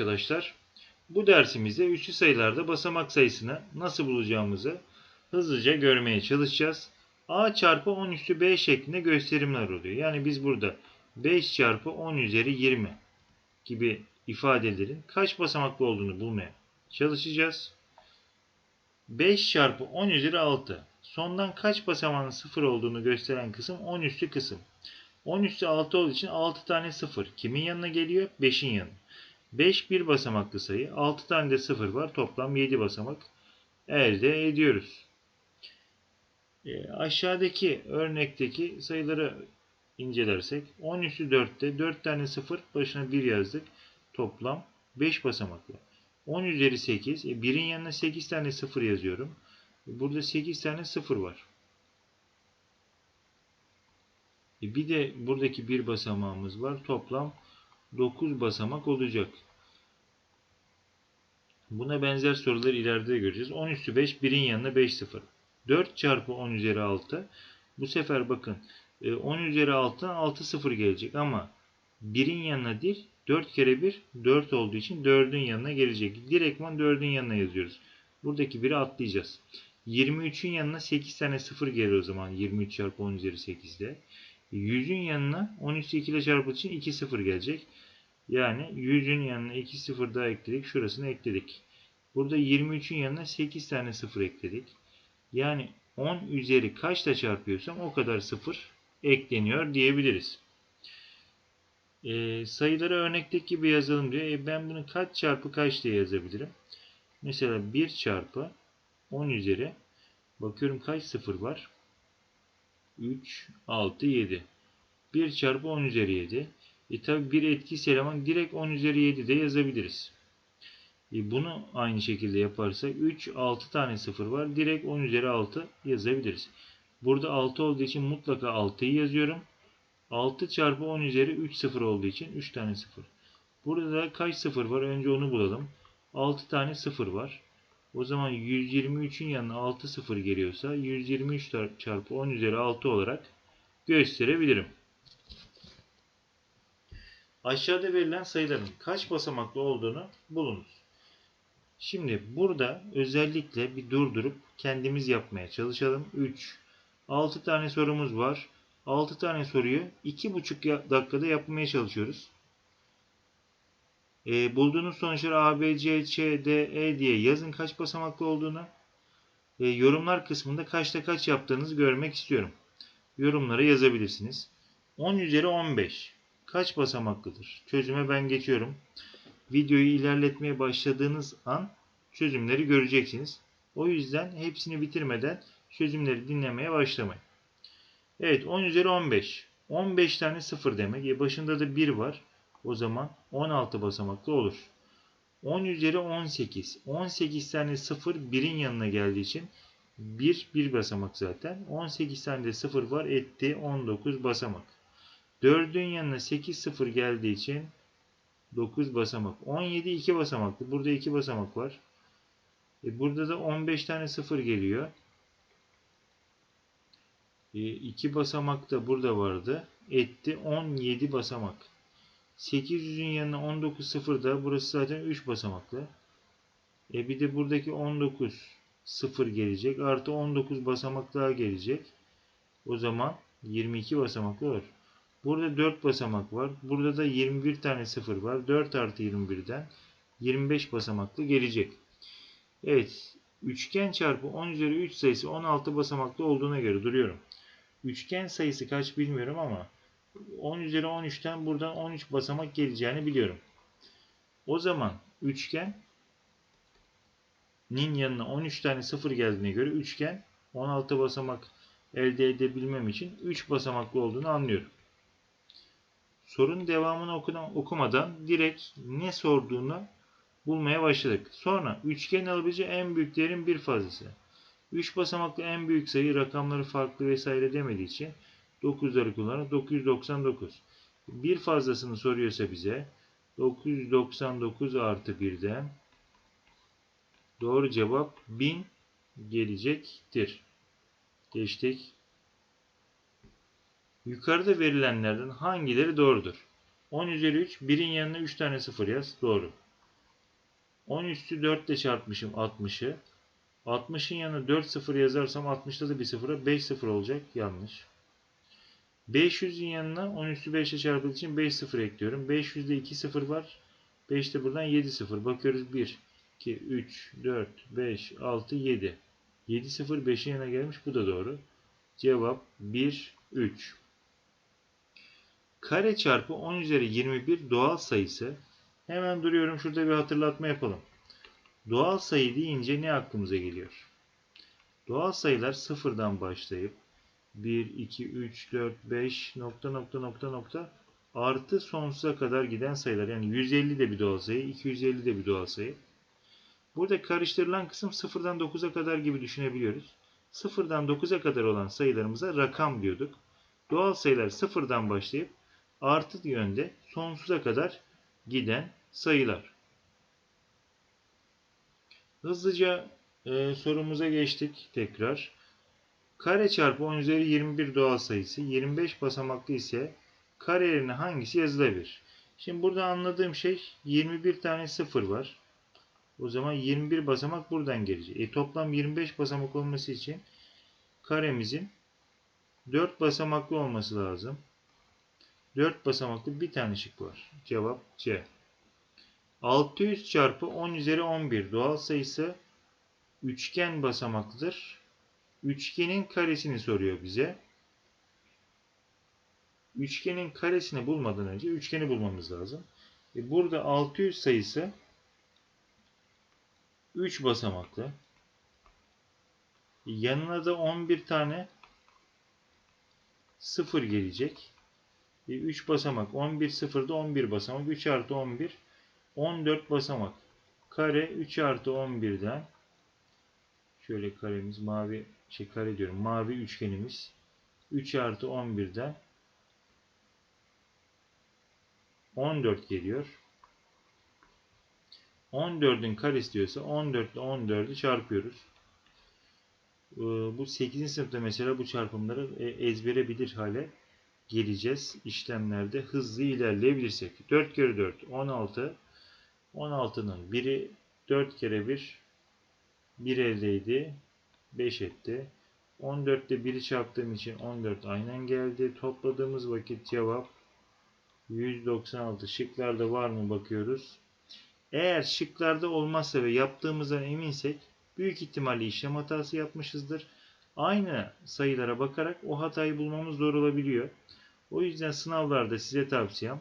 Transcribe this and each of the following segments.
arkadaşlar. Bu dersimizde üçlü sayılarda basamak sayısını nasıl bulacağımızı hızlıca görmeye çalışacağız. A çarpı 10 üstü B şeklinde gösterimler oluyor. Yani biz burada 5 çarpı 10 üzeri 20 gibi ifadelerin kaç basamaklı olduğunu bulmaya çalışacağız. 5 çarpı 10 üzeri 6. Sondan kaç basamağın 0 olduğunu gösteren kısım 10 üstü kısım. 10 üstü 6 olduğu için 6 tane 0. Kimin yanına geliyor? 5'in yanına. 5 bir basamaklı sayı. 6 tane de 0 var. Toplam 7 basamak elde ediyoruz. E, aşağıdaki örnekteki sayıları incelersek 10 üstü 4'te 4 tane 0 başına 1 yazdık. Toplam 5 basamaklı. 10 üzeri 8. E, 1'in yanına 8 tane 0 yazıyorum. Burada 8 tane 0 var. E, bir de buradaki bir basamağımız var. Toplam 9 basamak olacak. Buna benzer soruları ileride de göreceğiz. 10 üstü 5, 1'in yanına 5 0. 4 çarpı 10 üzeri 6. Bu sefer bakın 10 üzeri 6'dan 6 0 gelecek ama 1'in yanına değil 4 kere 1 4 olduğu için 4'ün yanına gelecek. Direktman 4'ün yanına yazıyoruz. Buradaki 1'i atlayacağız. 23'ün yanına 8 tane 0 gelir o zaman 23 çarpı 10 üzeri 8'de. 100'ün yanına 10 üstü 2 ile çarpıldığı için 2 0 gelecek. Yani 100'ün yanına 2 0 daha ekledik. Şurasını ekledik. Burada 23'ün yanına 8 tane 0 ekledik. Yani 10 üzeri kaçla çarpıyorsam o kadar 0 ekleniyor diyebiliriz. E, sayıları örnekteki gibi yazalım diyor. E, ben bunu kaç çarpı kaç diye yazabilirim. Mesela 1 çarpı 10 üzeri bakıyorum kaç 0 var. 3, 6, 7. 1 çarpı 10 üzeri 7. E tabi bir etkisiz eleman direkt 10 üzeri 7 de yazabiliriz. E bunu aynı şekilde yaparsak 3, 6 tane 0 var. Direkt 10 üzeri 6 yazabiliriz. Burada 6 olduğu için mutlaka 6'yı yazıyorum. 6 çarpı 10 üzeri 3 0 olduğu için 3 tane 0. Burada da kaç 0 var? Önce onu bulalım. 6 tane 0 var. O zaman 123'ün yanına 6 0 geliyorsa 123 çarpı 10 üzeri 6 olarak gösterebilirim. Aşağıda verilen sayıların kaç basamaklı olduğunu bulunuz. Şimdi burada özellikle bir durdurup kendimiz yapmaya çalışalım. 3, 6 tane sorumuz var. 6 tane soruyu 2,5 dakikada yapmaya çalışıyoruz. E, bulduğunuz sonuçları A, B, C, C, D, E diye yazın kaç basamaklı olduğunu. E, yorumlar kısmında kaçta kaç yaptığınızı görmek istiyorum. Yorumlara yazabilirsiniz. 10 üzeri 15 kaç basamaklıdır? Çözüme ben geçiyorum. Videoyu ilerletmeye başladığınız an çözümleri göreceksiniz. O yüzden hepsini bitirmeden çözümleri dinlemeye başlamayın. Evet 10 üzeri 15. 15 tane 0 demek. E başında da 1 var. O zaman 16 basamaklı olur. 10 üzeri 18. 18 tane 0 1'in yanına geldiği için 1 1 basamak zaten. 18 tane de 0 var etti 19 basamak. 4'ün yanına 8 0 geldiği için 9 basamak. 17 2 basamaklı. Burada 2 basamak var. E burada da 15 tane 0 geliyor. 2 e, basamak da burada vardı. Etti 17 basamak. 800'ün yanına 19 0 da burası zaten 3 basamaklı. E bir de buradaki 19 0 gelecek. Artı 19 basamak daha gelecek. O zaman 22 basamaklı olur. Burada 4 basamak var. Burada da 21 tane 0 var. 4 artı 21'den 25 basamaklı gelecek. Evet. Üçgen çarpı 10 üzeri 3 sayısı 16 basamaklı olduğuna göre duruyorum. Üçgen sayısı kaç bilmiyorum ama 10 üzeri 13'ten buradan 13 basamak geleceğini biliyorum. O zaman üçgen nin yanına 13 tane 0 geldiğine göre üçgen 16 basamak elde edebilmem için 3 basamaklı olduğunu anlıyorum. Sorunun devamını okudan, okumadan direkt ne sorduğunu bulmaya başladık. Sonra üçgen alabileceği en büyük değerin bir fazlası. 3 basamaklı en büyük sayı rakamları farklı vesaire demediği için 9'ları kullanarak 999. Bir fazlasını soruyorsa bize 999 artı 1'den doğru cevap 1000 gelecektir. Geçtik. Yukarıda verilenlerden hangileri doğrudur? 10 üzeri 3, 1'in yanına 3 tane 0 yaz. Doğru. 10 üstü 4 ile çarpmışım 60'ı. 60'ın yanına 4 sıfır yazarsam 60'da da bir sıfıra 5 sıfır olacak. Yanlış. 500'ün yanına 10 üstü 5 ile çarpıldığı için 5 sıfır ekliyorum. 500'de 2 sıfır var. 5 de buradan 7 sıfır. Bakıyoruz 1, 2, 3, 4, 5, 6, 7. 7 sıfır 5'in yanına gelmiş. Bu da doğru. Cevap 1, 3. Kare çarpı 10 üzeri 21 doğal sayısı. Hemen duruyorum. Şurada bir hatırlatma yapalım. Doğal sayı deyince ne aklımıza geliyor? Doğal sayılar sıfırdan başlayıp 1, 2, 3, 4, 5 nokta nokta nokta nokta artı sonsuza kadar giden sayılar. Yani 150 de bir doğal sayı, 250 de bir doğal sayı. Burada karıştırılan kısım sıfırdan 9'a kadar gibi düşünebiliyoruz. Sıfırdan 9'a kadar olan sayılarımıza rakam diyorduk. Doğal sayılar sıfırdan başlayıp artı yönde sonsuza kadar giden sayılar. Hızlıca e, sorumuza geçtik tekrar. Kare çarpı 10 üzeri 21 doğal sayısı 25 basamaklı ise kare yerine hangisi yazılabilir? Şimdi burada anladığım şey 21 tane sıfır var. O zaman 21 basamak buradan gelecek. E, toplam 25 basamak olması için karemizin 4 basamaklı olması lazım. 4 basamaklı bir tane şık var. Cevap C. 600 çarpı 10 üzeri 11 doğal sayısı üçgen basamaklıdır. Üçgenin karesini soruyor bize. Üçgenin karesini bulmadan önce üçgeni bulmamız lazım. E burada 600 sayısı 3 basamaklı. Yanına da 11 tane 0 gelecek. 3 basamak. 11 sıfırda 11 basamak. 3 artı 11 14 basamak. Kare 3 artı 11'den şöyle karemiz mavi şey kare diyorum. Mavi üçgenimiz 3 artı 11'den 14 geliyor. 14'ün karesi diyorsa 14 ile 14'ü çarpıyoruz. Ee, Bu 8. sınıfta mesela bu çarpımları e, ezbere bilir hale geleceğiz. işlemlerde hızlı ilerleyebilirsek. 4 kere 4 16. 16'nın biri 4 kere 1 1 eldeydi. 5 etti. 14 ile 1'i çarptığım için 14 aynen geldi. Topladığımız vakit cevap 196. Şıklarda var mı bakıyoruz. Eğer şıklarda olmazsa ve yaptığımızdan eminsek büyük ihtimalle işlem hatası yapmışızdır. Aynı sayılara bakarak o hatayı bulmamız zor olabiliyor. O yüzden sınavlarda size tavsiyem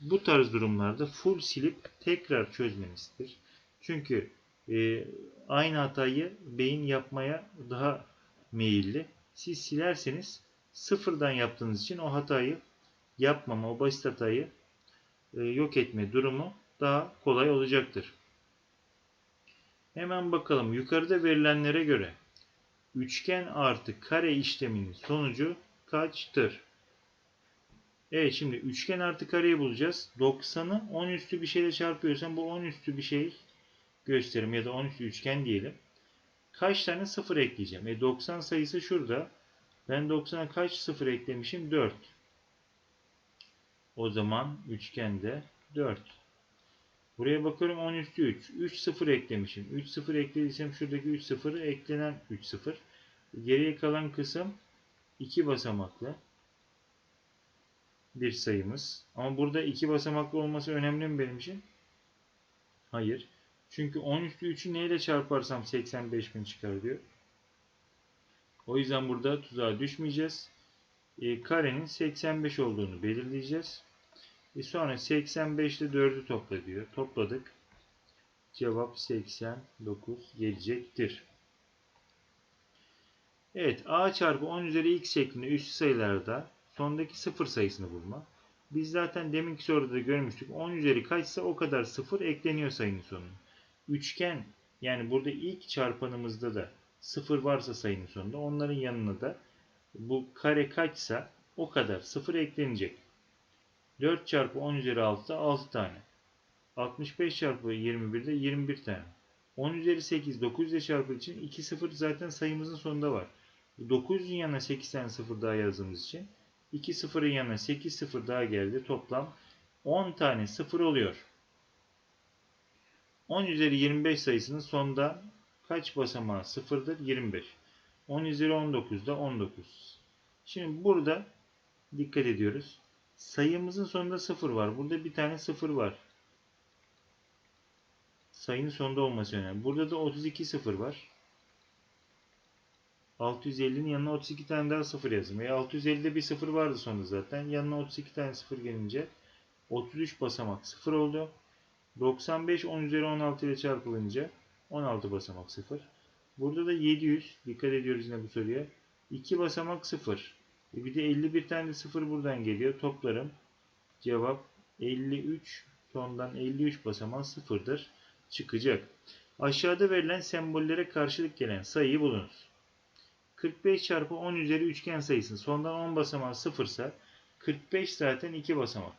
bu tarz durumlarda full silip tekrar çözmenizdir. Çünkü e, aynı hatayı beyin yapmaya daha meyilli. Siz silerseniz sıfırdan yaptığınız için o hatayı yapmama, o basit hatayı e, yok etme durumu daha kolay olacaktır. Hemen bakalım yukarıda verilenlere göre üçgen artı kare işleminin sonucu kaçtır? Evet şimdi üçgen artı kareyi bulacağız. 90'ı 10 üstü bir şeyle çarpıyorsam bu 10 üstü bir şey gösterim ya da 10 üstü üçgen diyelim. Kaç tane sıfır ekleyeceğim? E 90 sayısı şurada. Ben 90'a kaç sıfır eklemişim? 4. O zaman üçgende 4. Buraya bakıyorum 10 üstü 3. 3 sıfır eklemişim. 3 sıfır eklediysem şuradaki 3 sıfırı eklenen 3 sıfır. Geriye kalan kısım 2 basamaklı bir sayımız. Ama burada 2 basamaklı olması önemli mi benim için? Hayır. Çünkü 10 üstü 3'ü neyle çarparsam 85.000 çıkar diyor. O yüzden burada tuzağa düşmeyeceğiz. E, karenin 85 olduğunu belirleyeceğiz. E sonra 85 ile 4'ü topla diyor. Topladık. Cevap 89 gelecektir. Evet a çarpı 10 üzeri x şeklinde üstü sayılarda sondaki sıfır sayısını bulma. Biz zaten deminki soruda da görmüştük. 10 üzeri kaçsa o kadar sıfır ekleniyor sayının sonuna. Üçgen yani burada ilk çarpanımızda da sıfır varsa sayının sonunda onların yanına da bu kare kaçsa o kadar sıfır eklenecek. 4 çarpı 10 üzeri 6'da 6 tane. 65 çarpı 21'de 21 tane. 10 üzeri 8 9 ile çarpı için 2 sıfır zaten sayımızın sonunda var. 9'un yanına 8 tane sıfır daha yazdığımız için 2 sıfırın yanına 8 sıfır daha geldi. Toplam 10 tane sıfır oluyor. 10 üzeri 25 sayısının sonda kaç basamağı sıfırdır? 25. 10 üzeri 19 da 19. Şimdi burada dikkat ediyoruz. Sayımızın sonunda 0 var. Burada bir tane 0 var. Sayının sonunda olması önemli. Burada da 32 0 var. 650'nin yanına 32 tane daha 0 yazın. Ve 650'de bir 0 vardı sonunda zaten. Yanına 32 tane 0 gelince 33 basamak 0 oldu. 95 10 üzeri 16 ile çarpılınca 16 basamak 0. Burada da 700. Dikkat ediyoruz yine bu soruya. 2 basamak 0. E bir de 51 tane de 0 buradan geliyor. Toplarım. Cevap 53. Sondan 53 basamağı 0'dır. Çıkacak. Aşağıda verilen sembollere karşılık gelen sayıyı bulunuz. 45 çarpı 10 üzeri üçgen sayısının sondan 10 basamağı 0 ise 45 zaten 2 basamak.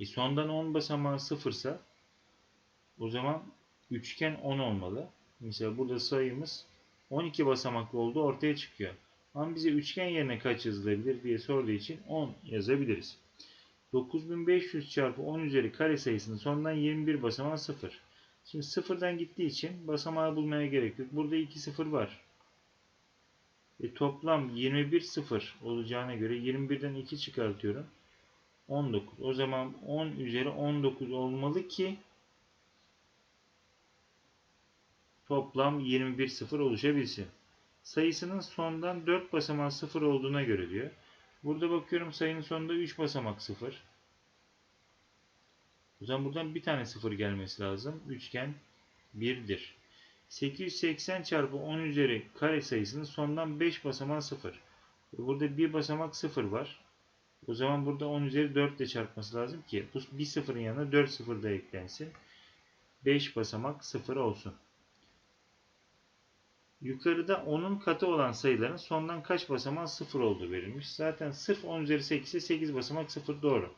E sondan 10 basamağı 0 ise o zaman üçgen 10 olmalı. Mesela burada sayımız 12 basamaklı olduğu ortaya çıkıyor. Ama bize üçgen yerine kaç yazılabilir diye sorduğu için 10 yazabiliriz. 9500 çarpı 10 üzeri kare sayısının sondan 21 basamağı 0. Şimdi sıfırdan gittiği için basamağı bulmaya gerek yok. Burada 2 sıfır var. E toplam 21 sıfır olacağına göre 21'den 2 çıkartıyorum. 19. O zaman 10 üzeri 19 olmalı ki toplam 21 sıfır oluşabilsin. Sayısının sondan 4 basamağı 0 olduğuna göre diyor. Burada bakıyorum sayının sonunda 3 basamak 0. O zaman buradan bir tane 0 gelmesi lazım. Üçgen 1'dir. 880 çarpı 10 üzeri kare sayısının sondan 5 basamağı 0. Burada bir basamak 0 var. O zaman burada 10 üzeri 4 ile çarpması lazım ki bu bir sıfırın yanına 4 sıfır da eklensin. 5 basamak 0 olsun. Yukarıda 10'un katı olan sayıların sondan kaç basamağı 0 olduğu verilmiş. Zaten sırf 10 üzeri 8 ise 8 basamak 0 doğru.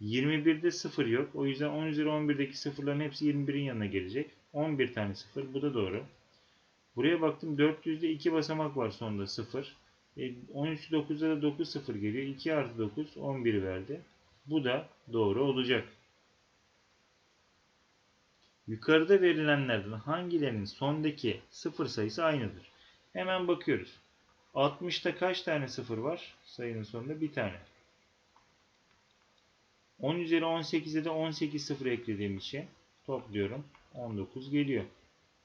21'de 0 yok. O yüzden 10 üzeri 11'deki sıfırların hepsi 21'in yanına gelecek. 11 tane 0. Bu da doğru. Buraya baktım 400'de 2 basamak var sonunda 0. E, 13 9'da da 9 0 geliyor. 2 artı 9 11 verdi. Bu da doğru olacak. Yukarıda verilenlerden hangilerinin sondaki sıfır sayısı aynıdır? Hemen bakıyoruz. 60'ta kaç tane sıfır var? Sayının sonunda bir tane. 10 üzeri 18'e de 18 sıfır eklediğim için topluyorum. 19 geliyor.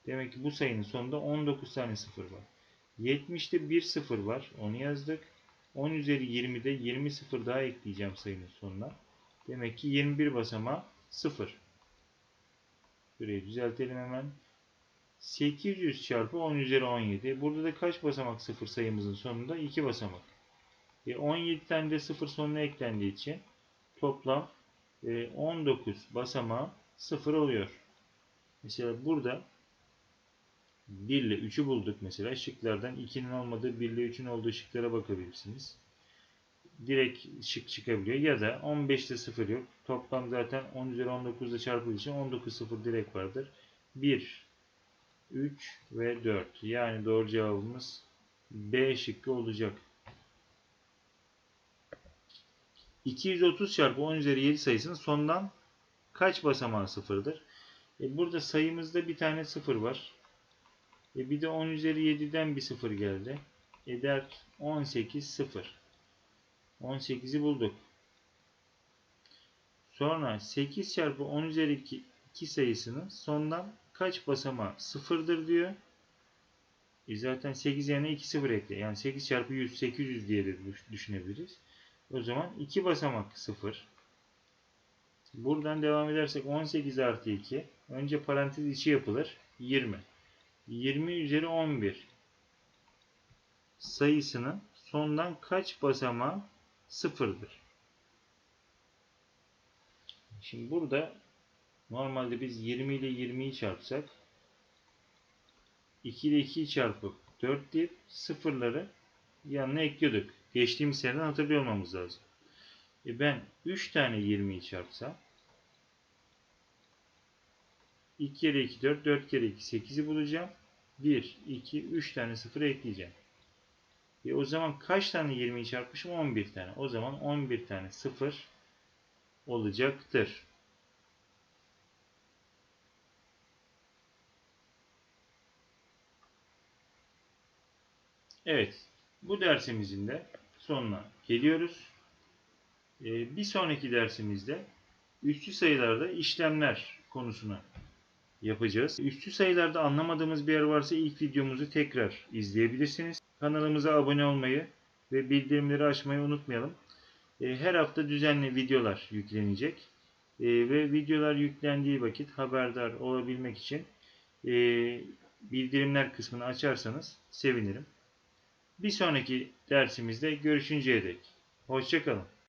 Demek ki bu sayının sonunda 19 tane sıfır var. 70'te 1 sıfır var. Onu yazdık. 10 üzeri 20'de 20 sıfır daha ekleyeceğim sayının sonuna. Demek ki 21 basamağı 0. Şurayı düzeltelim hemen. 800 çarpı 10 üzeri 17. Burada da kaç basamak 0 sayımızın sonunda? 2 basamak. E 17 tane de 0 sonuna eklendiği için toplam e, 19 basamağı 0 oluyor. Mesela burada 1 ile 3'ü bulduk mesela. Şıklardan 2'nin olmadığı 1 ile 3'ün olduğu şıklara bakabilirsiniz. Direkt şık çıkabiliyor. Ya da 15'te 0 yok. Toplam zaten 10 üzeri 19 ile çarpıldığı için 19 0 direkt vardır. 1, 3 ve 4. Yani doğru cevabımız B şıkkı olacak. 230 çarpı 10 üzeri 7 sayısının sondan kaç basamağı sıfırdır? E burada sayımızda bir tane sıfır var. E bir de 10 üzeri 7'den bir sıfır geldi. Eder 18 sıfır. 18'i bulduk. Sonra 8 çarpı 10 üzeri 2, 2 sayısının sondan kaç basamağı sıfırdır diyor. E zaten 8 yerine 2 sıfır ekle. Yani 8 çarpı 100 800 diye de düşünebiliriz. O zaman 2 basamak 0. Buradan devam edersek 18 artı 2. Önce parantez içi yapılır. 20. 20 üzeri 11 sayısının sondan kaç basamağı sıfırdır? Şimdi burada normalde biz 20 ile 20'yi çarpsak 2 ile 2'yi çarpıp 4 deyip sıfırları yanına ekliyorduk. Geçtiğimiz seneden hatırlıyor olmamız lazım. E ben 3 tane 20'yi çarpsam 2 kere 2 4, 4 kere 2 8'i bulacağım. 1, 2, 3 tane 0 ekleyeceğim. E o zaman kaç tane 20'yi çarpmışım? 11 tane. O zaman 11 tane 0 olacaktır. Evet. Bu dersimizin de sonuna geliyoruz. E, bir sonraki dersimizde üçlü sayılarda işlemler konusuna yapacağız. Üstü sayılarda anlamadığımız bir yer varsa ilk videomuzu tekrar izleyebilirsiniz. Kanalımıza abone olmayı ve bildirimleri açmayı unutmayalım. Ee, Her hafta düzenli videolar yüklenecek. Ee, Ve videolar yüklendiği vakit haberdar olabilmek için e, bildirimler kısmını açarsanız sevinirim. Bir sonraki dersimizde görüşünceye dek. Hoşçakalın.